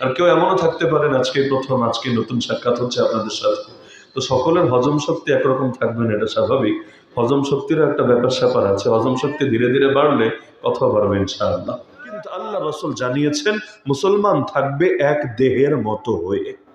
আর কেউ এমনও থাকতে পারেন আজকে প্রথম আজকে নতুন সাক্ষাৎ হচ্ছে আপনাদের সাথে। তো সকলের হজম শক্তি একরকম থাকবে না, এটা স্বাভাবিক। হজম শক্তিরও একটা ব্যাপার স্যাপার আছে, হজম শক্তি ধীরে ধীরে বাড়লে কথা বাড়বে, ইনশাআল্লাহ। কিন্তু আল্লাহ রসুল জানিয়েছেন, মুসলমান থাকবে এক দেহের মতো হয়ে।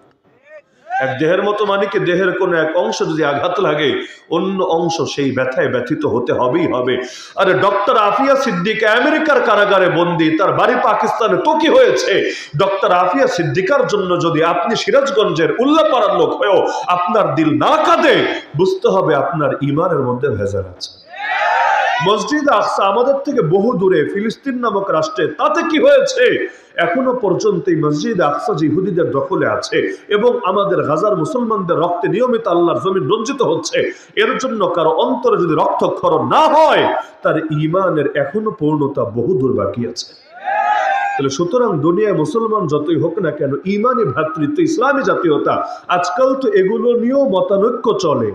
এক দেহের মতো মানে কি? দেহের কোনো এক অংশ যদি আঘাত লাগে, অন্য অংশ সেই ব্যথায় ব্যথিত হতে হবেই হবে। আরে ডক্টর আফিয়া সিদ্দিক আমেরিকার কারাগারে বন্দি, তার বাড়ি পাকিস্তানে তো কি হয়েছে? ডক্টর আফিয়া সিদ্দিকার জন্য যদি আপনি সিরাজগঞ্জের উল্লাপাড়ার লোক হয়েও আপনার দিল না কাঁদে, বুঝতে হবে আপনার ইমানের মধ্যে ভেজাল আছে। মসজিদ আকসা আমাদের থেকে বহু দূরে, ফিলিস্তিন নামক রাষ্ট্রে। তাতে কি হয়েছে? এখনও পর্যন্ত এই মসজিদ আকসা ইহুদিদের দখলে আছে এবং আমাদের হাজার মুসলমানদের রক্তে নিয়মিত আল্লাহর জমিন রঞ্জিত হচ্ছে। এর জন্য কারও অন্তরে যদি রক্ত রক্তক্ষরণ না হয়, তার ইমানের এখনও পূর্ণতা বহু দূর বাকি আছে। তাহলে সুতরাং দুনিয়ায় মুসলমান যতই হোক না কেন ইমানি ভ্রাতৃত্ব ইসলামী জাতীয়তা, আজকাল তো এগুলো নিয়েও মতানৈক্য চলে।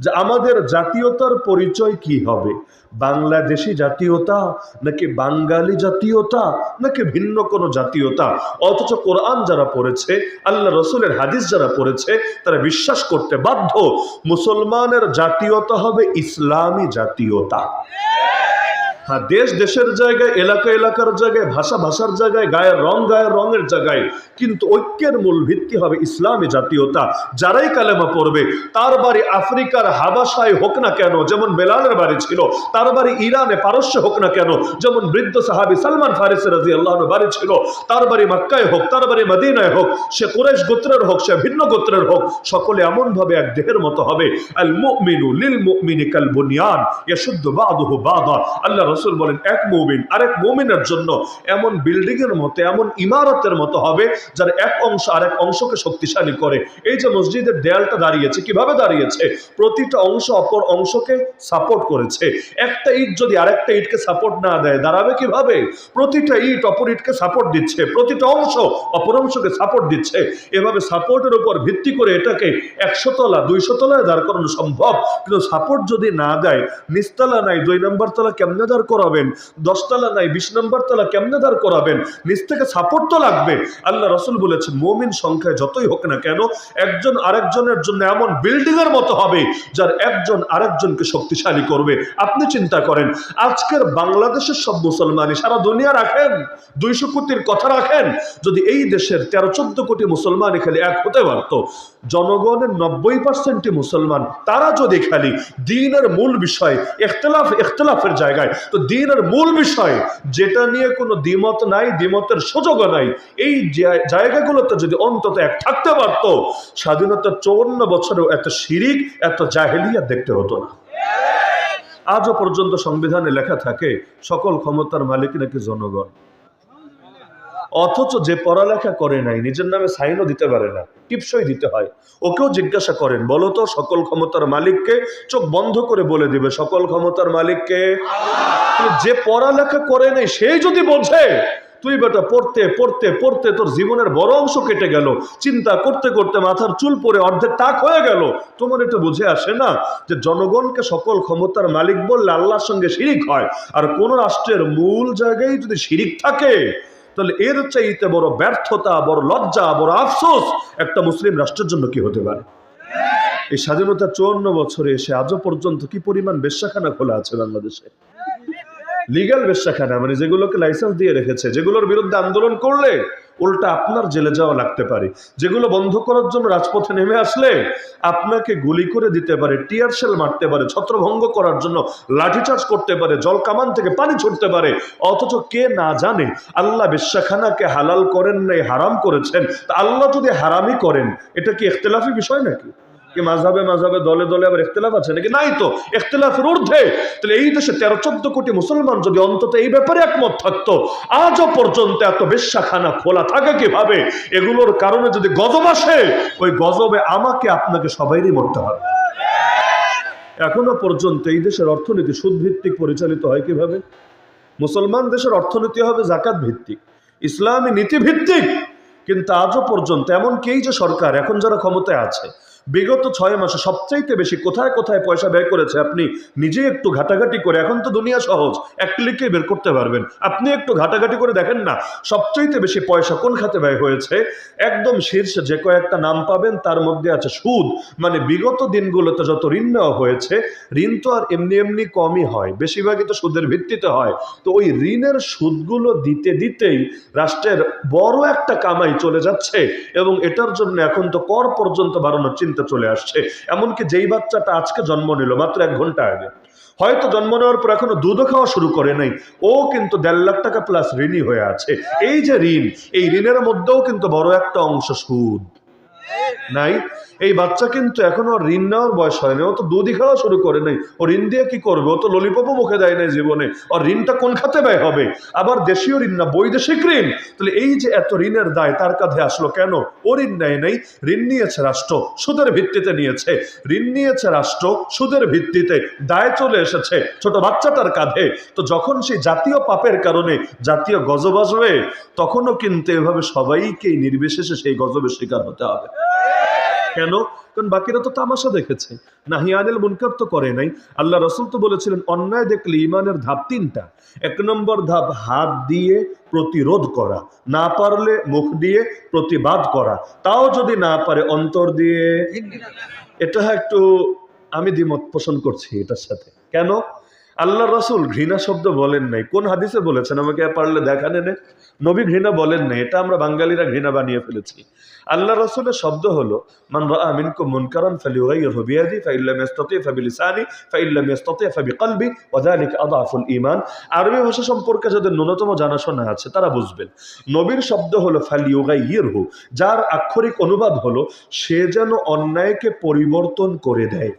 যে আমাদের জাতীয়তার পরিচয় কি হবে? বাংলাদেশি জাতীয়তা নাকি বাঙালি জাতীয়তা নাকি ভিন্ন কোন জাতীয়তা? অথচ কোরআন যারা পড়েছে, আল্লাহ রসুলের হাদিস যারা পড়েছে, তারা বিশ্বাস করতে বাধ্য, মুসলমানের জাতীয়তা হবে ইসলামী জাতীয়তা। হ্যাঁ দেশ দেশের জায়গায়, এলাকা এলাকার জায়গায়, ভাষা ভাষার জায়গায়, গায়ের রং গায়ের রঙের জায়গায়। কিন্তু ঐক্যের মূল ভিত্তি হবে ইসলামী জাতীয়তা। যারাই কালেমা পড়বে, তার বাড়ি আফ্রিকার হাবাসায় হোক না কেন, যেমন বেলালের বাড়ি ছিল, তার বাড়ি ইরানে পারস্য হোক না কেন, যেমন বৃদ্ধ সাহাবি সালমান ফারিস রাজি আল্লাহর বাড়ি ছিল, তার বাড়ি মক্কায় হোক, তার বাড়ি মদিনায় হোক, সে কুরেশ গোত্রের হোক, সে ভিন্ন গোত্রের হোক, সকলে এমনভাবে এক দেহের মতো হবে। আল মুমিনু লিল মুমিনি কাল বুনিয়ান, ইয়াশুদ্দু বাদুহু বাদা। আল্লাহ রসুল বলেন, এক মুমিন, আরেক মুমিনের জন্য এমন বিল্ডিং এর মতো, এমন ইমারতের মতো হবে যার এক অংশ আরেক অংশকে শক্তিশালী করে। এই যে মসজিদের দেয়ালটা দাঁড়িয়েছে, কীভাবে দাঁড়িয়েছে? প্রতিটা অংশ অপর অংশকে সাপোর্ট করেছে। একটা ইট যদি আরেকটা ইটকে সাপোর্ট না দেয়, দাঁড়াবে কীভাবে? প্রতিটা ইট অপর ইটকে সাপোর্ট দিচ্ছে, প্রতিটা অংশ অপর অংশকে সাপোর্ট দিচ্ছে। এভাবে সাপোর্টের উপর ভিত্তি করে এটাকে একশো তলা দুইশো তলায় দাঁড় করানো সম্ভব। কিন্তু সাপোর্ট যদি না দেয় নিচতলা নাই, দুই নম্বর তলা কেমনে দাঁড় করাবেন? দশতলা নাই, বিশ নম্বর তলা কেমনে দাঁড় করাবেন? নিচ থেকে সাপোর্ট তো লাগবে। আল্লাহ রসুল বলেছেন, মমিন সংখ্যায় যতই হোক না কেন, একজন আরেকজনের জন্য এমন বিল্ডিং এর মতো হবে, যার একজন আরেকজনকে শক্তিশালী করবে। আপনি চিন্তা করেন, আজকের বাংলাদেশের সব মুসলমানই সারা দুনিয়া রাখেন? দুইশো কোটির কথা রাখেন? যদি এই দেশের তেরো, চোদ্দ কোটি মুসলমান খালি এক হতে পারত, জনগণের নব্বই পার্সেন্টই মুসলমান, তারা যদি খালি দিনের মূল বিষয় এখতলাফ এখতলাফের জায়গায় দিনের মূল বিষয়, যেটা নিয়ে কোনো দ্বিমত নাই, দ্বিমতের সুযোগও নাই। এই জায়- জায়গাগুলোতে যদি অন্তত এক থাকতে পারত, স্বাধীনতার চৌন্ন বছরেও এত শিরিক, এত জাহেলিয়া দেখতে হতো না। আজও পর্যন্ত সংবিধানে লেখা থাকে, সকল ক্ষমতার মালিক নাকি জনগণ। অথচ যে পড়ালেখা করে নাই, নিজের নামে সাইনও দিতে পারে না, টিপসই দিতে হয়। ওকেও জিজ্ঞাসা করেন, বলো তো, সকল ক্ষমতার মালিককে চোখ বন্ধ করে বলে দিবে, সকল ক্ষমতার মালিককে? যে পড়ালেখা করে নাই, সেই যদি বোঝে, তুই বেটা পড়তে পড়তে পড়তে তোর জীবনের বড় অংশ কেটে গেল, চিন্তা করতে করতে মাথার চুল পরে অর্ধেক টাক হয়ে গেল। তোমার এটা বুঝে আসে না যে জনগণকে সকল ক্ষমতার মালিক বললে আল্লাহর সঙ্গে শিরিক হয়। আর কোন রাষ্ট্রের মূল জায়গায় যদি শিরিক থাকে তাহলে এর চাইতে বড় ব্যর্থতা, বড় লজ্জা, বড় আফসোস একটা মুসলিম রাষ্ট্রের জন্য কি হতে পারে? এই স্বাধীনতা চুয়ান্ন বছরে এসে আজও পর্যন্ত কি পরিমাণ বেশ্যাখানা খোলা আছে বাংলাদেশে? লিগাল বেশ্যাখানা মানে যেগুলোকে লাইসেন্স দিয়ে রেখেছে, যেগুলোর বিরুদ্ধে আন্দোলন করলে উল্টা আপনার জেলে যাওয়া লাগতে পারে। যেগুলো বন্ধ করার জন্য রাজপথে নেমে আসলে আপনাকে গুলি করে দিতে পারে টিয়ার শেল মারতে পারে, ছত্রভঙ্গ করার জন্য লাঠিচার্জ করতে পারে, জল কামান থেকে পানি ছুটতে পারে। অথচ কে না জানে, আল্লাহ বেশ্যাখানাকে হালাল করেন নাই, হারাম করেছেন। তা আল্লাহ যদি হারামই করেন, এটা কি এখতলাফি বিষয় নাকি? কি মাঝাবে মাঝাবে দলে দলে আবার ইখতলাফ আছে নাকি? নাই তো, ইখতলাফের ঊর্ধ্বে। তাহলে এই দেশে তেরো, চোদ্দ কোটি মুসলমান যদি অন্তত এই ব্যাপারে একমত থাকতো, আজও পর্যন্ত এত বেশ্যাখানা খোলা থাকে কীভাবে? এগুলোর কারণে যদি গজব আসে, ওই গজবে আমাকে, আপনাকে সবাইরই মরতে হবে। এখনও পর্যন্ত এই দেশের অর্থনীতি সুদভিত্তিক পরিচালিত হয় কীভাবে? মুসলমান দেশের অর্থনীতি হবে জাকাত ভিত্তিক ইসলামী নীতি ভিত্তিক কিন্তু আজও পর্যন্ত এমন কেই যে সরকার, এখন যারা ক্ষমতায় আছে বিগত ছয় মাসে সবচাইতে বেশি কোথায় কোথায় পয়সা ব্যয় করেছে আপনি নিজে একটু ঘাটাঘাটি করে, এখন তো দুনিয়া সহজ, এক ক্লিকে বের করতে পারবেন। আপনি একটু ঘাটাঘাটি করে দেখেন না, সবচাইতে বেশি পয়সা কোন খাতে ব্যয় হয়েছে? একদম শীর্ষে যে কয়েকটা নাম পাবেন, তার মধ্যে আছে সুদ। মানে বিগত দিনগুলোতে যত ঋণ নেওয়া হয়েছে, ঋণ তো আর এমনি এমনি কমই হয়, বেশিরভাগই তো সুদের ভিত্তিতে হয়। তো ওই ঋণের সুদগুলো দিতে দিতেই রাষ্ট্রের বড় একটা কামাই চলে যাচ্ছে এবং এটার জন্য এখন তো কর পর্যন্ত বাড়ানোর চিন্তা চলে আসছে। এমনকি যেই বাচ্চাটা আজকে জন্ম নিল, মাত্র এক ঘণ্টা আগে, হয়তো জন্ম নেওয়ার পর এখনও দুধও খাওয়া শুরু করে নাই। ও কিন্তু দেড় লাখ টাকা প্লাস ঋণই হয়ে আছে। এই যে ঋণ, এই ঋণের মধ্যেও কিন্তু বড় একটা অংশ সুদ। নাই? এই বাচ্চা কিন্তু এখনও ওর ঋণ নেওয়ার বয়স হয়নি ও তো দুধই খাওয়া শুরু করে নাই। ও ঋণ দিয়ে কি করবে? ও তো ললিপপও মুখে দেয় নাই জীবনে। ওর ঋণটা কোন খাতে ব্যয় হবে? আবার দেশীয় ঋণ না, বৈদেশিক ঋণ? তাহলে এই যে এত ঋণের দায় তার কাঁধে আসলো কেন? ও ঋণ নেয় নাই, ঋণ নিয়েছে রাষ্ট্র, সুদের ভিত্তিতে নিয়েছে। ঋণ নিয়েছে রাষ্ট্র, সুদের ভিত্তিতে দায় চলে এসেছে ছোট বাচ্চাটার কাঁধে। তো যখন সেই জাতীয় পাপের কারণে জাতীয় গজব আসবে, তখনও কিন্তু এভাবে সবাইকেই নির্বিশেষে সেই গজবের শিকার হতে হবে। কেন? কারণ বাকিরা তো তামাশা দেখেছে। নাহিয়ানিল মুনকার তো করে নাই। আল্লাহ রসুল তো বলেছিলেন, অন্যায় দেখলে ইমানের ধাপ তিনটা। এক নম্বর ধাপ, হাত দিয়ে প্রতিরোধ করা। না পারলে মুখ দিয়ে প্রতিবাদ করা। তাও যদি না পারে, অন্তর দিয়ে। এটা একটু আমি দ্বিমত পোষণ করছি এটার সাথে। কেন? আল্লাহ রসুল ঘৃণা শব্দ বলেন নাই। কোন হাদিসে বলেছেন? আমাকে পারলে দেখা নেনে নবী ঘৃণা বলেন নাই এটা আমরা বাঙালিরা ঘৃণা বানিয়ে ফেলেছি। আল্লাহ রসুলের শব্দ হলো, মান আরবি ভাষা সম্পর্কে যাদের ন্যূনতম জানাশোনা আছে, তারা বুঝবেন। নবীর শব্দ হলো ফালিয়ুগাইয়িরহু যার আক্ষরিক অনুবাদ হলো, সে যেন অন্যায়কে পরিবর্তন করে দেয়।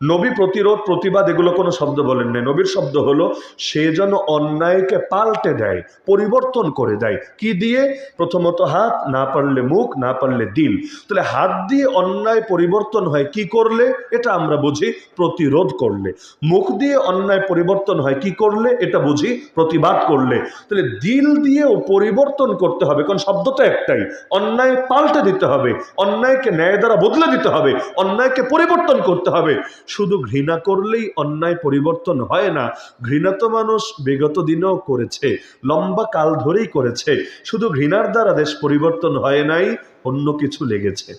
নবী প্রতিরোধ, প্রতিবাদ এগুলো কোনো শব্দ বলেন নাই। নবীর শব্দ হলো, সে যেন অন্যায়কে পাল্টে দেয়, পরিবর্তন করে দেয়। কি দিয়ে? প্রথমত হাত, না পারলে মুখ, না পারলে দিল। তাহলে হাত দিয়ে অন্যায় পরিবর্তন হয় কি করলে? এটা আমরা বুঝি প্রতিরোধ করলে। মুখ দিয়ে অন্যায় পরিবর্তন হয় কি করলে? এটা বুঝি প্রতিবাদ করলে। তাহলে দিল দিয়েও পরিবর্তন করতে হবে। কারণ শব্দ তো একটাই। অন্যায় পাল্টে দিতে হবে। অন্যায়কে ন্যায় দ্বারা বদলে দিতে হবে। অন্যায়কে পরিবর্তন করতে হবে। শুধু ঘৃণা করলেই অন্যায় পরিবর্তন হয় না ঘৃণা তো মানুষ বিগত দিনেও করেছে, লম্বা কাল ধরেই করেছে, শুধু ঘৃণার দ্বারা দেশ পরিবর্তন হয় নাই, অন্য কিছু লেগেছে।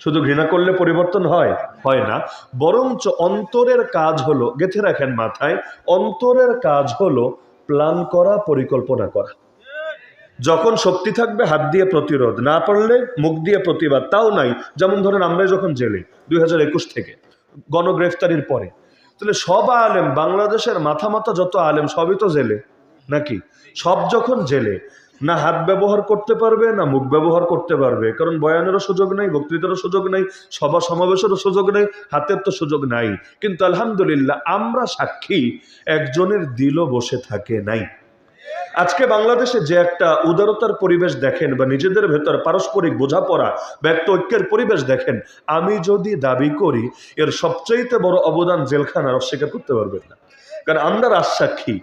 শুধু ঘৃণা করলে পরিবর্তন হয় হয় না, বরঞ্চ অন্তরের কাজ হলো, গেঁথে রাখেন মাথায়, অন্তরের কাজ হলো প্ল্যান করা, পরিকল্পনা করা। যখন শক্তি থাকবে, হাত দিয়ে প্রতিরোধ, না পারলে মুখ দিয়ে প্রতিবাদ, তাও নাই। যেমন ধরেন আমরা যখন জেলে, দুই হাজার একুশ থেকে। গণগ্রেফতারির পরে। তাহলে সব আলেম, বাংলাদেশের মাথা মাথা যত আলেম, সবই তো জেলে, নাকি? সব যখন জেলে, না হাত ব্যবহার করতে পারবে, না মুখ ব্যবহার করতে পারবে, কারণ বয়ানেরও সুযোগ নাই, বক্তৃতারও সুযোগ নাই সভা সমাবেশেরও সুযোগ নেই, হাতের তো সুযোগ নাই। কিন্তু আলহামদুলিল্লাহ, আমরা সাক্ষী, একজনের দিলও বসে থাকে নাই। আজকে বাংলাদেশে যে একটা উদারতার পরিবেশ দেখেন বা নিজেদের ভেতর পারস্পরিক বোঝাপড়া বা একটা ঐক্যের পরিবেশ দেখেন, আমি যদি দাবি করি, এর সবচাইতে বড় অবদান জেলখানার অস্বীকার করতে পারবেন না। কারণ আমরা রাজসাক্ষী।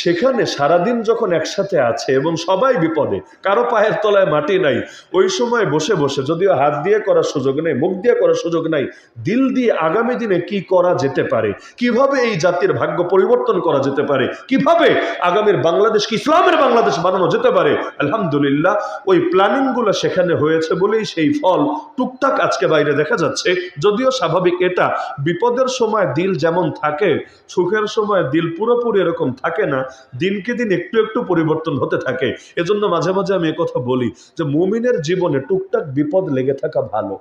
সেখানে সারাদিন যখন একসাথে আছে এবং সবাই বিপদে, কারও পায়ের তলায় মাটি নাই, ওই সময় বসে বসে যদিও হাত দিয়ে করার সুযোগ নেই, মুখ দিয়ে করার সুযোগ নাই, দিল দিয়ে আগামী দিনে কি করা যেতে পারে? কীভাবে এই জাতির ভাগ্য পরিবর্তন করা যেতে পারে? কীভাবে আগামীর বাংলাদেশকে ইসলামের বাংলাদেশ বানানো যেতে পারে? আলহামদুলিল্লাহ, ওই প্ল্যানিংগুলো সেখানে হয়েছে বলেই সেই ফল টুকটাক আজকে বাইরে দেখা যাচ্ছে। যদিও স্বাভাবিক এটা, বিপদের সময় দিল যেমন থাকে, সুখের সময় দিল পুরোপুরি এরকম থাকে না, দিনকে দিন একটু একটু পরিবর্তন হতে থাকে। এজন্য মাঝে মাঝে আমি কথা বলি যে মুমিনের জীবনে টুকটাক বিপদ লেগে থাকা ভালো।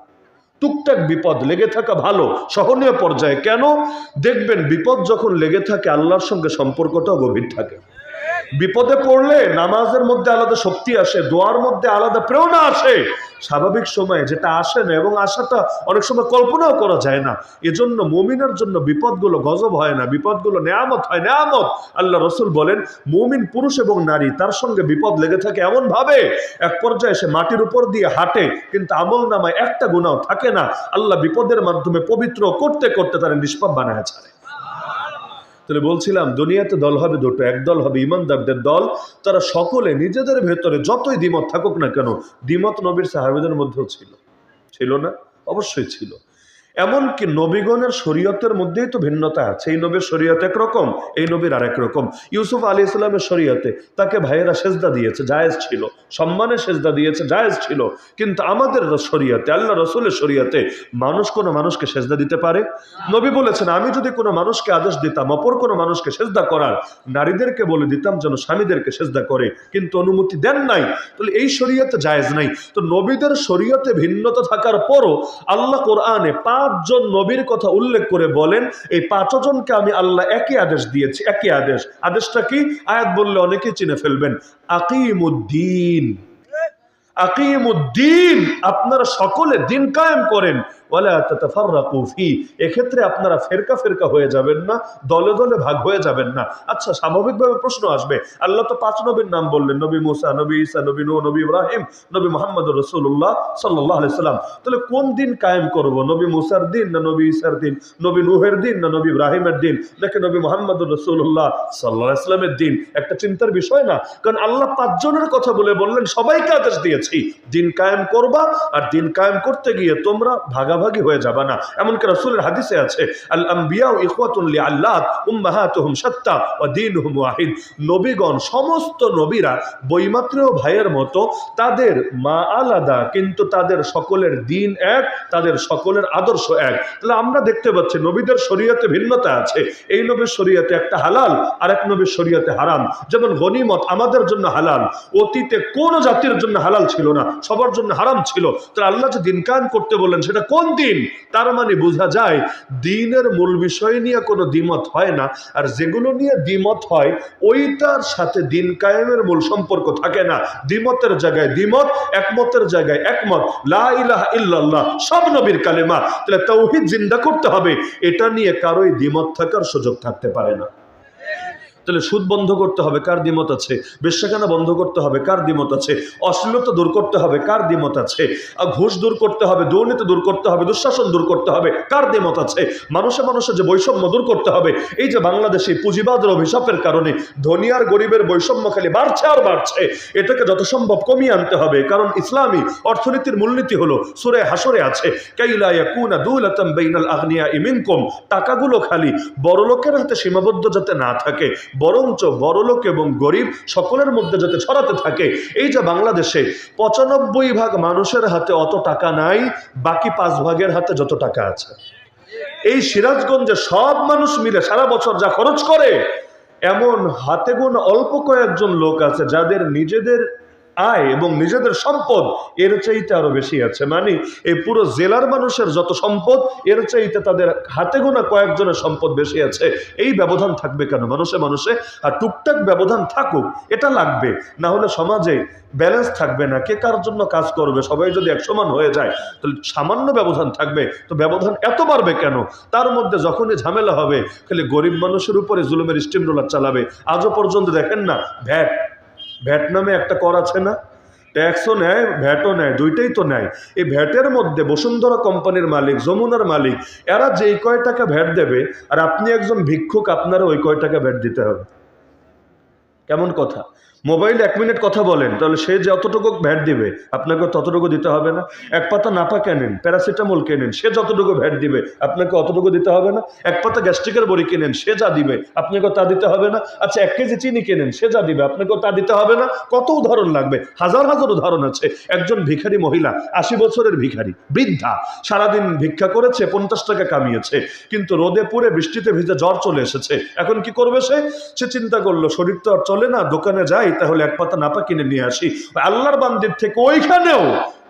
টুকটাক বিপদ লেগে থাকা ভালো, সহনীয় পর্যায়ে। কেন? দেখবেন বিপদ যখন লেগে থাকে, আল্লাহর সঙ্গে সম্পর্কটাও গভীর থাকে। বিপদে পড়লে নামাজের মধ্যে আলাদা শক্তি আসে, দোয়ার মধ্যে আলাদা প্রেরণা আসে। স্বাভাবিক সময়ে যেটা আসে না এবং আশাটা অনেক সময় কল্পনাও করা যায় না। এজন্য মমিনের জন্য বিপদগুলো গজব হয় না, বিপদগুলো নেয়ামত হয়, নেয়ামত। আল্লাহ রসুল বলেন, মুমিন পুরুষ এবং নারী, তার সঙ্গে বিপদ লেগে থাকে এমন ভাবে এক পর্যায়ে সে মাটির উপর দিয়ে হাঁটে, কিন্তু আমল নামায় একটা গুণাও থাকে না। আল্লাহ বিপদের মাধ্যমে পবিত্র করতে করতে তারা নিষ্পাপ বানায় ছাড়ে। তাহলে বলছিলাম, দুনিয়াতে দল হবে দুটো, এক দল হবে ইমানদারদের দল, তারা সকলে নিজেদের ভেতরে যতই দ্বিমত থাকুক না কেন, দ্বিমত নবীর সাহাবিদের মধ্যেও ছিল। ছিল না? অবশ্যই ছিল। এমনকি নবীগণের শরীয়তের মধ্যেই তো ভিন্নতা আছে। এই নবীর শরীয়ত একরকম, এই নবীর আর রকম। ইউসুফ আলী ইসলামের শরীয়তে তাকে ভাইয়েরা সেজদা দিয়েছে, জায়েজ ছিল। সম্মানে সেজদা দিয়েছে, জায়েজ ছিল। কিন্তু আমাদের শরীয়তে, আল্লাহ রসুলের শরীয়তে মানুষ কোনো মানুষকে সেজদা দিতে পারে? নবী বলেছেন, আমি যদি কোনো মানুষকে আদেশ দিতাম, অপর কোনো মানুষকে সেজদা করার, নারীদেরকে বলে দিতাম যেন স্বামীদেরকে সেজদা করে, কিন্তু অনুমতি দেন নাই। তাহলে এই শরীয়তে জায়েজ নাই। তো নবীদের শরীয়তে ভিন্নতা থাকার পরও আল্লাহ কোরআনে পাঁচজন নবীর কথা উল্লেখ করে বলেন, এই পাঁচজনকে আমি আল্লাহ একই আদেশ দিয়েছি, একই আদেশ। আদেশটা কি? আয়াত বললে অনেকেই চিনে ফেলবেন, আকিমুদ্দিন। আকিমুদ্দিন, আপনারা সকলে দিন কায়েম করেন। এক্ষেত্রে আপনারা ফেরকা ফেরকা হয়ে যাবেন না, দলে দলে ভাগ হয়ে যাবেন না। আচ্ছা স্বাভাবিকভাবে প্রশ্ন আসবে, আল্লাহ তো পাঁচ নবীর নাম বললেন, নবী মুসা, নবী ঈসা, নবী নূহ, নবী ইব্রাহিম, নবী মোহাম্মদ রসুল্লাহ সাল্লাহ সাল্লাম। তাহলে কোন দিন কায়েম করব? নবী মুসার দিন না নবী ঈসার দিন? নবী নূহের দিন না নবী ইব্রাহিমের দিন? নাকি নবী মোহাম্মদ রসুল্লাহ সাল্লাহ ইসলামের দিন। একটা চিন্তার বিষয় না, কারণ আল্লাহ পাঁচজনের কথা বলে বললেন, সবাইকে আদেশ দিয়েছি, দিন কায়েম করবা আর দিন কায়েম করতে গিয়ে তোমরা ভাগাভাগি হয়ে যাবা না। এমনকি রসুলের হাদিসে আছে আল আম্বিয়া ইখওয়াতুল্লি আল্লাহ সাত্তা ওয়া দীনুহুম ওয়াহিদ। নবীগণ, সমস্ত নবীরা ভাইয়ের মতো, তাদের মা আলাদা, কিন্তু তাদের সকলের দিন এক, তাদের সকলের আদর্শ এক। তাহলে আমরা দেখতে পাচ্ছি, নবীদের শরীয়তে ভিন্নতা আছে। এই নবীর শরীয়তে একটা হালাল আর এক নবীর শরীয়তে হারাম। যেমন গনিমত আমাদের জন্য হালাল, অতীতে কোন জাতির জন্য হালাল ছিল না, সবার জন্য হারাম ছিল। তাহলে আল্লাহ যে দিন কায়েম করতে বললেন, সেটা কোন দিন। তার মানে বোঝা যায়, দিনের মূল বিষয় নিয়ে কোনো দ্বিমত হয় না, আর যেগুলো নিয়ে দ্বিমত হয়, ওইটার সাথে দিন কায়েমের মূল সম্পর্ক থাকে না। দ্বিমতের জায়গায় দ্বিমত, একমতের জায়গায় একমত। লা ইলাহা ইল্লাল্লাহ, সব নবীর কালেমা। তাহলে তৌহিদ জিন্দা করতে হবে। এটা নিয়ে কারোই দ্বিমত থাকার সুযোগ থাকতে পারে না। তাহলে সুদ বন্ধ করতে হবে, কার দ্বিমত আছে? বেশ্যাখানা বন্ধ করতে হবে, কার দ্বিমত আছে? অশ্লীলতা দূর করতে হবে, কার দ্বিমত আছে? ঘুষ দূর করতে হবে, দুর্নীতি দূর করতে হবে, দুঃশাসন দূর করতে হবে, কার দ্বিমত আছে? মানুষে মানুষের যে বৈষম্য দূর করতে হবে, এই যে বাংলাদেশে পুঁজিবাদের অভিশাপের কারণে ধনী আর গরিবের বৈষম্য খালি বাড়ছে আর বাড়ছে, এটাকে যত সম্ভব কমিয়ে আনতে হবে, কারণ ইসলামী অর্থনীতির মূলনীতি হলো সুরে হাসরে আছে টাকাগুলো খালি বড় লোকের হাতে সীমাবদ্ধ যাতে না থাকে বরঞ্চ বড়লোক এবং গরিব সকলের মধ্যে যাতে ছড়াতে থাকে। এই যে বাংলাদেশে পঁচানব্বই ভাগ মানুষের হাতে অত টাকা নাই, বাকি পাঁচ ভাগের হাতে যত টাকা আছে। এই সিরাজগঞ্জে সব মানুষ মিলে সারা বছর যা খরচ করে, এমন হাতে গোনা অল্প কয়েকজন লোক আছে যাদের নিজেদের আয় এবং নিজেদের সম্পদ, এর চাইতে আরও বেশি আছে। মানে এই পুরো জেলার মানুষের যত সম্পদ, এর চাইতে তাদের হাতে গোনা কয়েকজনের সম্পদ বেশি আছে। এই ব্যবধান থাকবে কেন? মানুষে মানুষে, আর টুকটাক ব্যবধান থাকুক, এটা লাগবে। না হলে সমাজে ব্যালেন্স থাকবে না। কে কার জন্য কাজ করবে? সবাই যদি এক সমান হয়ে যায়, তাহলে সামান্য ব্যবধান থাকবে। তো ব্যবধান এত বাড়বে কেন? তার মধ্যে যখনই ঝামেলা হবে, খালি গরিব মানুষের উপরে জুলুমের স্টিম রোলার চালাবে। আজও পর্যন্ত দেখেন না? ভ্যাট। ভ্যাট নামে একটা কর আছে না, ট্যাক্সও নেয়, ভ্যাটও নেয়, দুইটাই তো নেয়। এই ভ্যাটের মধ্যে বসুন্ধরা কোম্পানির মালিক, যমুনার মালিক, এরা যেই কয় টাকা ভ্যাট দেবে, আর আপনি একজন ভিক্ষুক আপনারা ওই কয় টাকা ভ্যাট দিতে হবে। কেমন কথা? মোবাইলে এক মিনিট কথা বলেন, তাহলে সে যতটুকু ভ্যাট দিবে, আপনাকে ততটুকু দিতে হবে না। এক পাতা নাপা কেনেন প্যারাসিটামল কেনেন সে যতটুকু ভ্যাট দিবে, আপনাকে অতটুকু দিতে হবে না। এক পাতা গ্যাস্ট্রিকের বড়ি কেনেন সে যা দিবে, আপনাকে তা দিতে হবে না। আচ্ছা এক কেজি চিনি কেনেন সে যা দিবে, আপনাকে তা দিতে হবে না। কত উদাহরণ লাগবে? হাজার হাজার উদাহরণ আছে। একজন ভিখারি মহিলা, আশি বছরের ভিখারি, বৃদ্ধা, সারাদিন ভিক্ষা করেছে, পঞ্চাশ টাকা কামিয়েছে, কিন্তু রোদে পুড়ে বৃষ্টিতে ভিজে জ্বর চলে এসেছে। এখন কি করবে সে? সে চিন্তা করল, শরীর তো আর চলে না, দোকানে যাই তাহলে এক পাতা নাপা কিনে নিয়ে আসি। আল্লাহর বান্দির থেকে ওইখানেও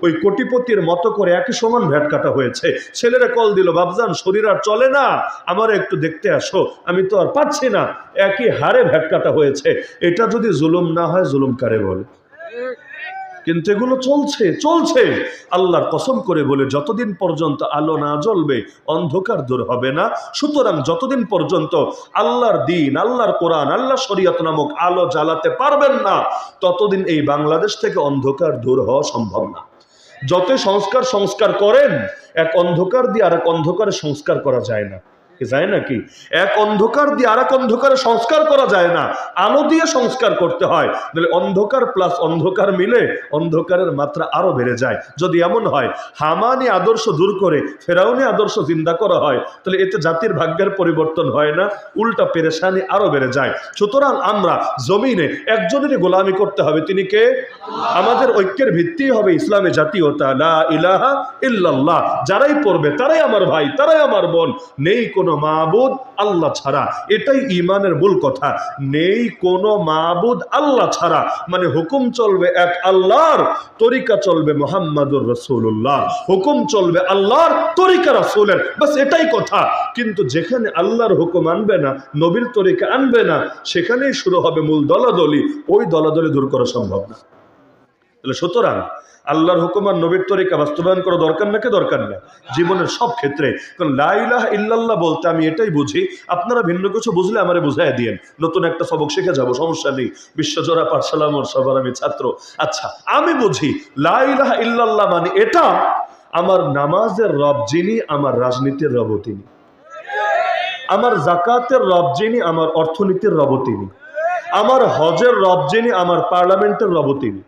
ওই কোটিপতির মতো করে একই সমান ভ্যাট কাটা হয়েছে। ছেলেরা কল দিল বাবজান শরীর আর চলে না, আমার একটু দেখতে আসো, আমি তো আর পাচ্ছি না। একই হারে ভ্যাট কাটা হয়েছে। এটা যদি জুলুম না হয়, জুলুম কারে বলে? কিন্তু এগুলো চলছে চলছে। আল্লাহর কসম করে বলে, যতদিন পর্যন্ত আলো না জ্বলবে, অন্ধকার দূর হবে না। সুতরাং যতদিন পর্যন্ত আল্লাহর দিন, আল্লাহর কোরআন আল্লাহ শরিয়ত নামক আলো জ্বালাতে পারবেন না, ততদিন এই বাংলাদেশ থেকে অন্ধকার দূর হওয়া সম্ভব না। যতই সংস্কার সংস্কার করেন, এক অন্ধকার দিয়ে আর এক অন্ধকারে সংস্কার করা যায় না। যায় নাকি? এক অন্ধকার দিয়ে আর এক অন্ধকারে সংস্কার করা যায় না। আলো দিয়ে সংস্কার করতে হয়। তাহলে অন্ধকার প্লাস অন্ধকার মিলে অন্ধকারের মাত্রা আরও বেড়ে যায়। যদি এমন হয়, হামানি আদর্শ দূর করে, ফেরাউনি আদর্শ জিন্দা করা হয়, তাহলে এতে জাতির ভাগ্যের পরিবর্তন হয় না, উল্টা পেরেশানি আরও বেড়ে যায়। সুতরাং আমরা জমিনে একজনেরই গোলামি করতে হবে। তিনি কে? আমাদের ঐক্যের ভিত্তি হবে ইসলামে জাতীয়তা। ইলাহা ইল্লাল্লাহ। যারাই পড়বে, তারাই আমার ভাই, তারাই আমার বোন। নেই কোনো মাবুদ আল্লাহ ছাড়া। এটাই ইমানের মূল কথা। নেই কোনো মাবুদ আল্লাহ ছাড়া। মানে হুকুম চলবে এক আল্লাহর, তরিকা চলবে মোহাম্মদুর রসুল্লাহ হুকুম চলবে আল্লাহর, তরিকা রসুলের। বাস এটাই কথা। কিন্তু যেখানে আল্লাহর হুকুম আনবে না, নবীর তরিকা আনবে না, সেখানেই শুরু হবে মূল দলাদলি। ওই দলাদলি দূর করা সম্ভব না। তাহলে সুতরাং আল্লাহর হুকুম আর নবীর তরিকা বাস্তবায়ন করা দরকার না কি দরকার না? জীবনের সব ক্ষেত্রে। কারণ লাইলাহ ইল্লাল্লাহ বলতে আমি এটাই বুঝি, আপনারা ভিন্ন কিছু বুঝলে আমারে বুঝাই দিয়েন। নতুন একটা সবক শিখে যাব, সমস্যা নেই। বিশ্বজোড়া পাঠশালা মোর সবার, আমি ছাত্র। আচ্ছা আমি বুঝি লাইলাহ ইল্লাল্লাহ মানে এটা আমার নামাজের রব যিনি, আমার রাজনীতির রব তিনি। আমার জাকাতের রব যিনি, আমার অর্থনীতির রব তিনি। আমার হজের রব যিনি, আমার পার্লামেন্টের রব তিনি।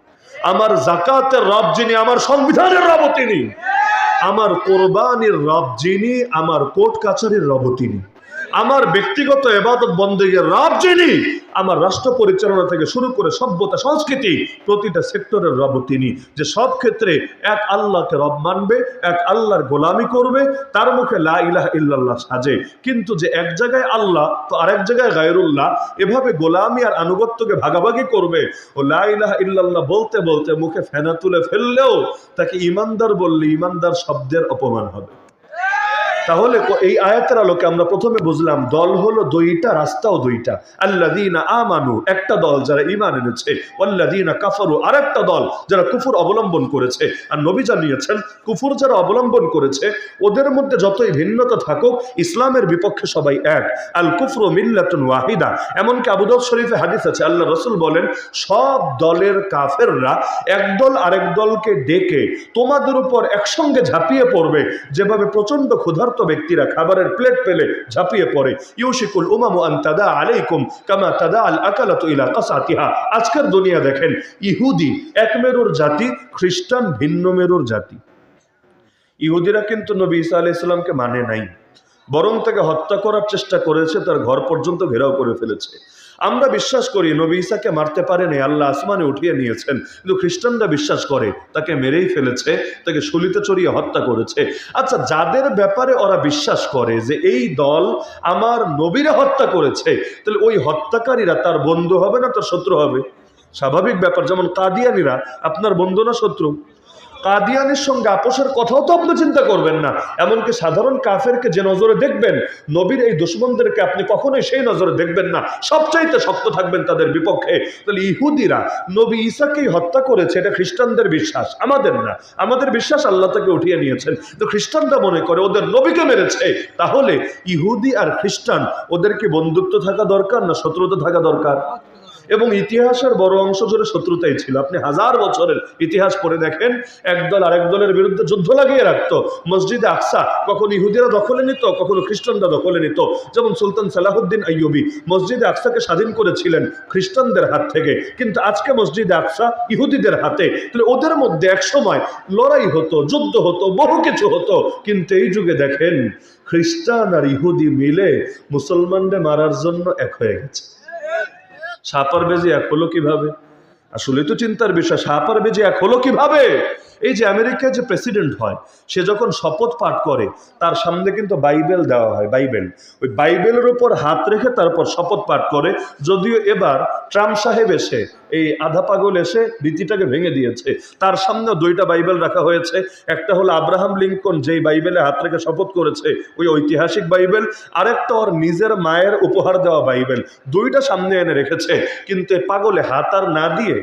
আমার জাকাতের রব যিনি, আমার সংবিধানের রব তিনি। আমার কোরবানির রব যিনি, আমার কোর্ট কাছারির রব তিনি। আমার ব্যক্তিগত এবাদত বন্দীগের রব যিনি, আমার রাষ্ট্র পরিচালনা থেকে শুরু করে সভ্যতা, সংস্কৃতি, প্রতিটা সেক্টরের রব তিনি। যে সব ক্ষেত্রে এক আল্লাহকে রব মানবে, এক আল্লাহর গোলামি করবে, তার মুখে লা ইলাহ ইল্লাল্লাহ সাজে। কিন্তু যে এক জায়গায় আল্লাহ, তো আরেক জায়গায় গায়রুল্লাহ, এভাবে গোলামি আর আনুগত্যকে ভাগাভাগি করবে, ও লা ইলাহ ইল্লাল্লাহ বলতে বলতে মুখে ফেনা তুলে ফেললেও তাকে ইমানদার বললে ইমানদার শব্দের অপমান হবে। তাহলে এই আয়াতের আলোকে আমরা প্রথমে বুঝলাম, দল হলো দুইটা, রাস্তাও দুইটা। আল্লাদিনা আমানু, একটা দল যারা ইমান এনেছে ওয়াল্লাদিনা কাফারু আর একটা দল যারা কুফুর অবলম্বন করেছে। আর নবী জানিয়েছেন, কুফুর যারা অবলম্বন করেছে, ওদের মধ্যে যতই ভিন্নতা থাকুক, ইসলামের বিপক্ষে সবাই এক। আল কুফরু মিল্লাতুন ওয়াহিদা। এমনকি আবুদাউদ শরীফে হাদিস আছে, আল্লাহ রসুল বলেন, সব দলের কাফেররা একদল আরেক দলকে ডেকে তোমাদের উপর একসঙ্গে ঝাঁপিয়ে পড়বে, যেভাবে প্রচণ্ড ক্ষুধার্ত ব্যক্তিরা খাবারের প্লেট পেলে ঝাঁপিয়ে পড়ে। ইউশিকুল উমামু আন তাদা আলাইকুম কামা তাদা আল আকালাতু ইলা কাসাতিহা। আজকের দুনিয়া দেখেন, ইহুদি এক মেরুর জাতি, খ্রিস্টান ভিন্ন মেরুর জাতি। ইহুদিরা কিন্তু নবী ঈসা আলাইহিস সালামকে মানে নাই। বরং তাকে হত্যা করার চেষ্টা করেছে, তার ঘর পর্যন্ত ঘেরাও করে ফেলেছে। আমরা বিশ্বাস করি নবী ঈসাকে মারতে পারেনি, আল্লাহ আসমানে উঠিয়ে নিয়েছেন। কিন্তু খ্রিস্টানরা বিশ্বাস করে, তাকে মেরেই ফেলেছে, তাকে শুলিতে চড়িয়ে হত্যা করেছে। আচ্ছা যাদের ব্যাপারে ওরা বিশ্বাস করে যে এই দল আমার নবীরে হত্যা করেছে, তাহলে ওই হত্যাকারীরা তার বন্ধু হবে না তার শত্রু হবে? স্বাভাবিক ব্যাপার, যেমন কাদিয়ানিরা, আপনার বন্ধু না শত্রু? কাদিয়ানির সঙ্গে আপোষের কথাও তো আপনি চিন্তা করবেন না। এমনকি সাধারণ কাফেরকে যে নজরে দেখবেন, নবীর এই দুশ্মনদেরকে আপনি কখনোই সেই নজরে দেখবেন না। সবচাইতে শক্ত থাকবেন তাদের বিপক্ষে। তাহলে ইহুদিরা, নবী ঈসাকেই হত্যা করেছে, এটা খ্রিস্টানদের বিশ্বাস। আমাদের না। আমাদের বিশ্বাস আল্লাহ তাকে উঠিয়ে নিয়েছেন। তো খ্রিস্টানরা মনে করে ওদের নবীকে মেরেছে। তাহলে ইহুদি আর খ্রিস্টান, ওদের কি বন্ধুত্ব থাকা দরকার না শত্রুতা থাকা দরকার? এবং ইতিহাসের বড় অংশ জুড়ে শত্রুতাই ছিল। আপনি হাজার বছরের ইতিহাস পড়ে দেখেন, একদল আরেক দলের বিরুদ্ধে যুদ্ধ লাগিয়ে রাখতো। মসজিদে আকসা, কখন ইহুদিরা দখলে নিত, কখনো খ্রিস্টানরা দখলে নিত। যেমন সুলতান সালাহুদ্দিন আইয়ুবি মসজিদে আকসাকে স্বাধীন করেছিলেন খ্রিস্টানদের হাত থেকে। কিন্তু আজকে মসজিদে আকসা ইহুদিদের হাতে। তাহলে ওদের মধ্যে এক সময় লড়াই হতো, যুদ্ধ হতো, বহু কিছু হতো। কিন্তু এই যুগে দেখেন, খ্রিস্টান আর ইহুদি মিলে মুসলমানদের মারার জন্য এক হয়ে গেছে। সাপার বেজে এক হলো কীভাবে? আসলে তো চিন্তার বিষয়, সাপার বেজে এক হলো কীভাবে? এই যে আমেরিকার যে প্রেসিডেন্ট হয়, সে যখন শপথ পাঠ করে, তার সামনে কিন্তু বাইবেল দেওয়া হয়, বাইবেল। ওই বাইবেলের উপর হাত রেখে তারপর শপথ পাঠ করে, যদিও এবার ট্রাম্প সাহেব এসে এই আধা পাগল এসে রীতিটাকে ভেঙে দিয়েছে। তার সামনে দুইটা বাইবেল রাখা হয়েছে। একটা হলো আব্রাহাম লিঙ্কন, যেই বাইবেলে হাত রেখে শপথ করেছে, ওই ঐতিহাসিক বাইবেল। আরেকটা ওর নিজের মায়ের উপহার দেওয়া বাইবেল। দুইটা সামনে এনে রেখেছে। কিন্তু পাগলে হাত আর না দিয়ে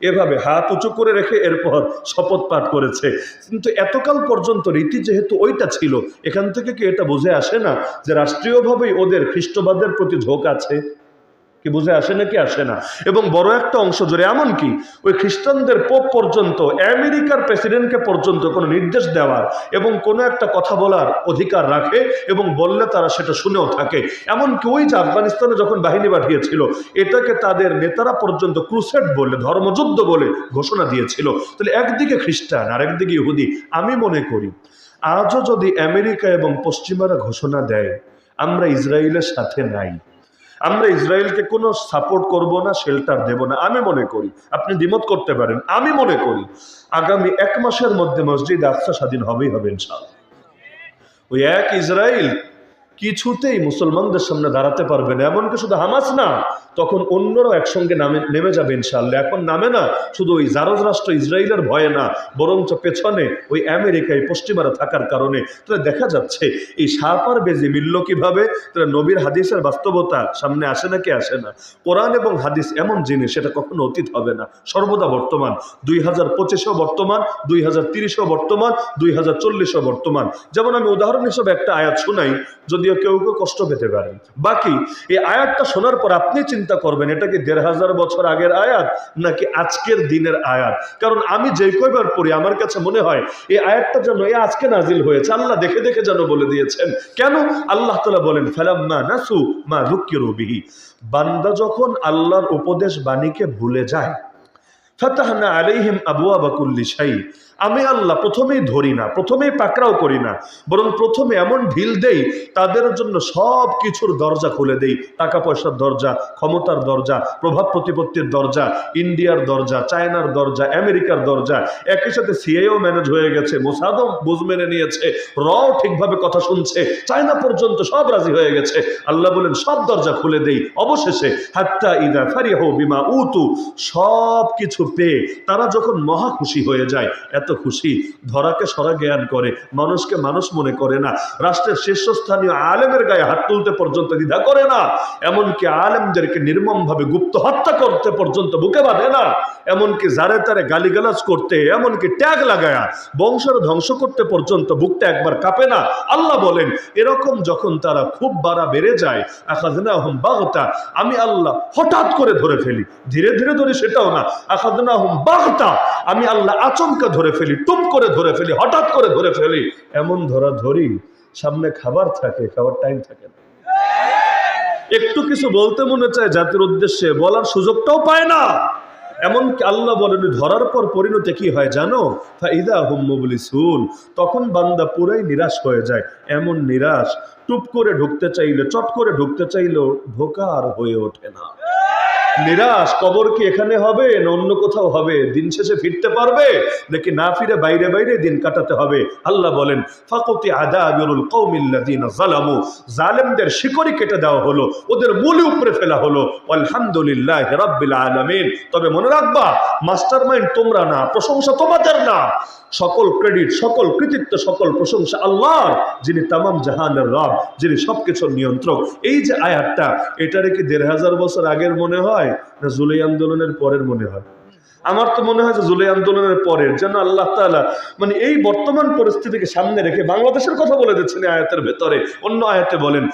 এভাবে হাত উঁচু করে রেখে এরপর শপথ পাঠ করেছে। কিন্তু এতকাল পর্যন্ত রীতি যেহেতু ওইটা ছিল, এখান থেকে কি এটা বুঝে আসে না যে রাষ্ট্রীয়ভাবেই ওদের খ্রিস্টবাদের প্রতি ঝোঁক আছে? কি বুঝে আসে নাকি আসে না? এবং বড় একটা অংশ জুড়ে এমনকি ওই খ্রিস্টানদের পোপ পর্যন্ত, আমেরিকার প্রেসিডেন্টকে পর্যন্ত কোনো নির্দেশ দেওয়ার এবং কোনো একটা কথা বলার অধিকার রাখে এবং বললে তারা সেটা শুনেও থাকে। এমনকি ওই যে আফগানিস্তানে যখন বাহিনী পাঠিয়েছিল, এটাকে তাদের নেতারা পর্যন্ত ক্রুসেড বলে, ধর্মযুদ্ধ বলে ঘোষণা দিয়েছিল। তাহলে একদিকে খ্রিস্টান আর একদিকে ইহুদি, আমি মনে করি, আজও যদি আমেরিকা এবং পশ্চিমারা ঘোষণা দেয়, আমরা ইসরায়েলের সাথে নাই। আমরা ইসরায়েলকে কোনো সাপোর্ট করব না শেল্টার দেব না। আমি মনে করি, আপনি দ্বিমত করতে পারেন, আমি মনে করি, আগামী এক মাসের মধ্যে মসজিদ আস্থা স্বাধীন হবেই হবে ইনশাআল্লাহ। ওই এক ইসরায়েল কিছুতেই মুসলমানদের সামনে দাঁড়াতে পারবে না, এমনকি শুধু হামাস না তখন অন্যরাও একসঙ্গে নামে, নেমে যাবে ইনশাল্লাহ এখন নামে না, শুধু ওই জারজ রাষ্ট্র ইসরায়েলের ভয়ে না, বরঞ্চ পেছনে ওই আমেরিকায় পশ্চিমারা থাকার কারণে। তাহলে দেখা যাচ্ছে, এই সাপার বেজি মিলল কীভাবে? তাহলে নবীর হাদিসের বাস্তবতা সামনে আসে না কি আসে না? কোরআন এবং হাদিস এমন জিনিস, সেটা কখনো অতীত হবে না। সর্বদা বর্তমান, দুই হাজার পঁচিশেও বর্তমান, দুই হাজার তিরিশেও বর্তমান, দুই হাজার চল্লিশেও বর্তমান। যেমন আমি উদাহরণ হিসেবে একটা আয়াত শোনাই, যদিও কেউ কেউ কষ্ট পেতে পারেন। বাকি, এই আয়াতটা শোনার পর আপনি চিন্তা করবেন, এটা কি দেড় হাজার বছর আগের আয়াত নাকি আজকের দিনের আয়াত? কারণ আমি যে কয়বার পড়ি, আমার কাছে মনে হয় এই আয়াতটা যেন এই আজকে নাজিল হয়েছে, আল্লাহ দেখে দেখে যেন বলে দিয়েছেন। কেন? আল্লাহ তালা বলেন, ফেলাম্মা নাসু মা রুকির বিহি। বান্দা যখন আল্লাহর উপদেশ বাণীকে ভুলে যায়, ফাতাহনা আলাইহিম আবুয়া বাকুল্লি শাই। আমি আল্লাহ প্রথমেই ধরি না, প্রথমেই পাকড়াও করি না, বরং প্রথমে এমন ঢিল দেই, তাদের জন্য সব কিছুর দরজা খুলে দেই টাকা পয়সার দরজা, ক্ষমতার দরজা, প্রভাব প্রতিপত্তির দরজা, ইন্ডিয়ার দরজা, চায়নার দরজা, আমেরিকার দরজা, একই সাথে সিআইও ম্যানেজ হয়ে গেছে মোসাদও বুঝ মেনে নিয়েছে, রও ঠিকভাবে কথা শুনছে, চায়না পর্যন্ত সব রাজি হয়ে গেছে, আল্লাহ বলেন সব দরজা খুলে দেই, অবশেষে হাত্তা ইদা ফারিয়াহ বিমা উতু, সব কিছু পেয়ে তারা যখন মহা খুশি হয়ে যায়, এত খুশি, ধরাকে সরা জ্ঞান করে, মানুষকে মানুষ মনে করে না। রাষ্ট্রের শীর্ষস্থানীয় আলেমের গায়ে হাত তুলতে পর্যন্ত দ্বিধা করে না। এমনকি আলেমদেরকে নির্মমভাবে গুপ্ত হত্যা করতে পর্যন্ত বুকে বাঁধে না। এমনকি যারে তারে গালিগালাজ করতে, এমনকি ট্যাগ লাগায়া বংশের ধ্বংস করতে পর্যন্ত বুকটা একবার কাঁপে না। আল্লাহ বলেন, এরকম যখন তারা খুব বাড়া বেড়ে যায় আখাজনা হুম বাগতা, আমি আল্লাহ হঠাৎ করে ধরে ফেলি। ধীরে ধীরে ধরে সেটাও না। আখাজনা হুম বাগতা, আমি আল্লাহ আচমকা ধরে ফেলি, টুপ করে ধরে ফেলি, হঠাৎ করে ধরে ফেলি, এমন ধরা ধরি সামনে খাবার থাকে খাবার টাইম থাকে না। একটু কিছু বলতে মনে চায় জাতির উদ্দেশ্যে, বলার সুযোগটাও পায় না। এমনকি আল্লাহ বলেন, ধরার পর পরিণতি কি হয় জানো? ফাইদা তখন বান্দা পুরাই নিরাশ হয়ে যায়, এমন নিরাশ, টুপ করে ঢুকতে চাইলে, চট করে ঢুকতে চাইলেও ঢোকা আর হয়ে ওঠে না। নিরাশ, কবর কি এখানে হবে না অন্য কোথাও হবে? দিন শেষে ফিরতে পারবে? নাকি না ফিরে বাইরে বাইরে দিন কাটাতে হবে? আল্লাহ বলেন, ফাকুতি আদাবিরুল কৌমিল্লাযিনা জালামু জালেমদের শিকড়ি কেটে দেওয়া হলো, ওদের মূলে উপরে ফেলা হলো। আলহামদুলিল্লাহ রাব্বিল আলামিন। তবে মনে রাখবা, মাস্টারমাইন্ড তোমরা না, প্রশংসা তোমাদের না। সকল ক্রেডিট, সকল কৃতিত্ব, সকল প্রশংসা আল্লাহর, যিনি তামাম জাহানের রব, যিনি সবকিছুর নিয়ন্ত্রক। এই যে আয়াতটা, এটারে কি দেড় হাজার বছর আগের মনে হয়? না জুলাই আন্দোলনের পরের মনে হয়? আমার তো মনে হয় যে জুলাই আন্দোলনের পরের যেন আল্লাহ তাআলা মানে এই বর্তমান পরিস্থিতিকে সামনে রেখে বাংলাদেশের কথা বলে দিচ্ছেন আয়াতের ভেতরে। অন্য আয়াতে বলেন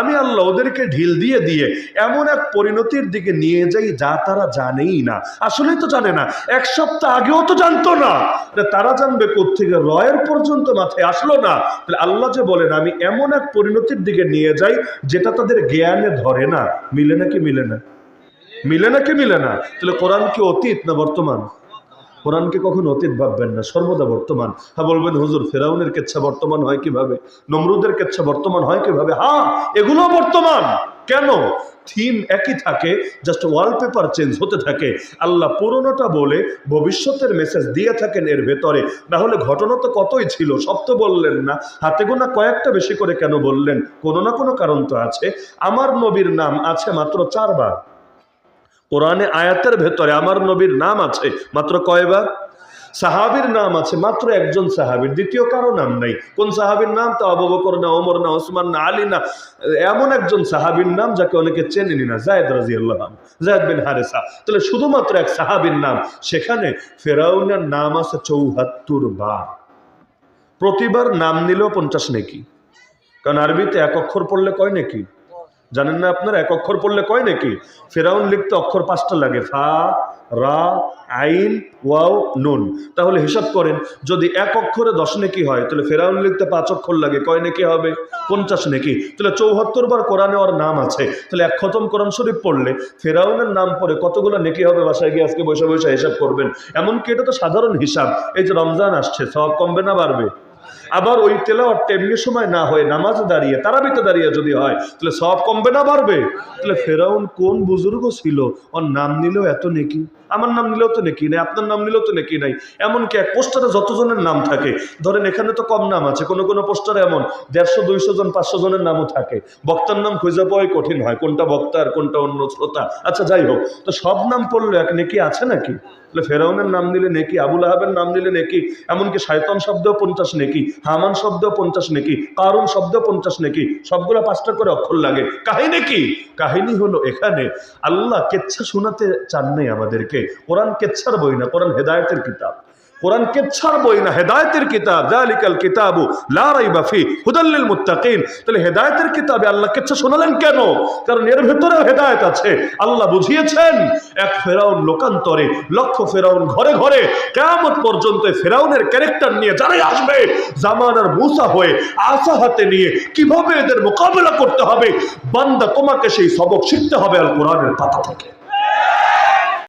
আমি আল্লাহ ওদেরকে ঢিল দিয়ে দিয়ে এমন এক পরিণতির দিকে নিয়ে যাই যা তারা জানেই না। আসলেই তো জানে না, এক সপ্তাহ আগেও তো জানতো না তারা জানবে কোথেকে রয়ের পর্যন্ত মাথায় আসলো না। তাহলে আল্লাহ যে বলেন, আমি এমন এক পরিণতির দিকে নিয়ে যাই যেটা তাদের জ্ঞানে ধরে না, মিলে নাকি মিলে না? মিলে না কি মিলে না? তাহলে কোরআন কি অতীত না বর্তমান? কোরআনকে কখন অতীত ভাববেন না? সর্বদা বর্তমান। হ্যাঁ বলবেন, হুজুর, ফেরাউনের কেচ্ছা বর্তমান হয় কীভাবে? নমরুদের কেচ্ছা বর্তমান হয় কীভাবে? হ্যাঁ এগুলো বর্তমান। কেন? থিম একই থাকে জাস্ট ওয়ালপেপার চেঞ্জ হতে থাকে। আল্লাহ পুরনোটা বলে, ভবিষ্যতের মেসেজ দিয়ে থাকেন এর ভেতরে। না হলে ঘটনা তো কতই ছিল, সব তো বললেন না। হাতে গোনা কয়েকটা বেশি করে কেন বললেন? কোনো না কোনো কারণ তো আছে। আমার নবীর নাম আছে মাত্র চারবার। কোরআনে আয়াতের ভেতরে আমার নবীর নাম আছে মাত্র কয়বার? সাহাবির নাম আছে মাত্র একজন সাহাবির, দ্বিতীয় কারও নাম নাই। কোন সাহাবির নাম? তো আবু বকর না, ওমর না, ওসমান না, আলী না, এমন একজন সাহাবির নাম যাকে অনেকে চেনেনি না, জায়দ রাজি আল্লাহ জায়দ বিন হারেসা। তাহলে শুধুমাত্র এক সাহাবির নাম, সেখানে ফেরাউনের নাম আছে চৌহাত্তর বার। প্রতিবার নাম নিলেও পঞ্চাশ নাকি? কারণ আরবিতে এক অক্ষর পড়লে কয় নাকি? জানেন না আপনারা? এক অক্ষর পড়লে কয় নাকি? ফেরাউন লিখতে অক্ষর পাঁচটা লাগে, ফা রা, আইন, ওয়াও, নুন। তাহলে হিসাব করেন, যদি এক অক্ষরে দশ নেকি হয়, তাহলে ফেরাউন লিখতে পাঁচ অক্ষর লাগে, কয় নেকি হবে? পঞ্চাশ নেকি। তাহলে চৌহাত্তর বার কোরআনে ওর নাম আছে। তাহলে এক খতম কোরআন শরীফ পড়লে, ফেরাউনের নাম পড়ে কতগুলো নেকি হবে বাসায় গিয়ে আজকে বসে বসে হিসাব করবেন? এমনকি এটা তো সাধারণ হিসাব। এই যে রমজান আসছে সব কমবে না বাড়বে? আবার ওই তেলাওয়ার তেমনি সময় না হয়ে নামাজ দাঁড়িয়ে তারা তারাবিতে দাঁড়িয়ে যদি হয়, তাহলে সব কমবে না বাড়বে? তাহলে ফেরাউন কোন বুজুর্গ ছিল? ওর নাম নিলেও এত নেকি। আমার নাম নিলেও তো নেকি নাই, আপনার নাম নিলেও তো নেকি নাই। এমনকি এক পোস্টারে যতজনের নাম থাকে, ধরেন এখানে তো কম নাম আছে, কোনো কোনো পোস্টারে এমন, দেড়শো, দুইশো জন, পাঁচশো জনের নামও থাকে। বক্তার নাম খুঁজে পাওয়াই কঠিন হয়, কোনটা বক্তা আর কোনটা অন্য শ্রোতা। আচ্ছা যাই হোক, তো সব নাম পড়ল এক নেকি আছে নাকি? তাহলে ফেরাউনের নাম নিলে নেকি, আবুল আহাবের নাম নিলে নেকি, এমনকি শায়তন শব্দেও পঞ্চাশ নেকি, হামান শব্দেও পঞ্চাশ নেকি, কারুন শব্দেও পঞ্চাশ নেকি, সবগুলো পাঁচটা করে অক্ষর লাগে। কাহিনী কি? কাহিনী হলো এখানে, আল্লাহ কেচ্ছা শোনাতে চান নাই আমাদেরকে। কোরআন কেচ্ছার বই না, কোরআন হেদায়তের কিতাব। কোরআন কেচ্ছার বই না, হেদায়তের কিতাব। জালিকাল কিতাবু, লা রাইবা ফি হুদাল্লিল মুত্তাকিন। তাহলে হেদায়তের কিতাবে আল্লাহ কেচ্ছা শোনালেন কেন? কারণ এর ভেতরেও হেদায়েত আছে। আল্লাহ বুঝিয়েছেন, এক ফেরাউন লোকান্তরে, লক্ষ ফেরাউন ঘরে ঘরে কেমন পর্যন্ত ফেরাউনের ক্যারেক্টার নিয়ে যারাই আসবে, জামানার মুসা হয়ে আসা হাতে নিয়ে কীভাবে এদের মোকাবেলা করতে হবে? বান্দা তোমাকে সেই সবক শিখতে হবে আল কোরআনের পাতা থেকে।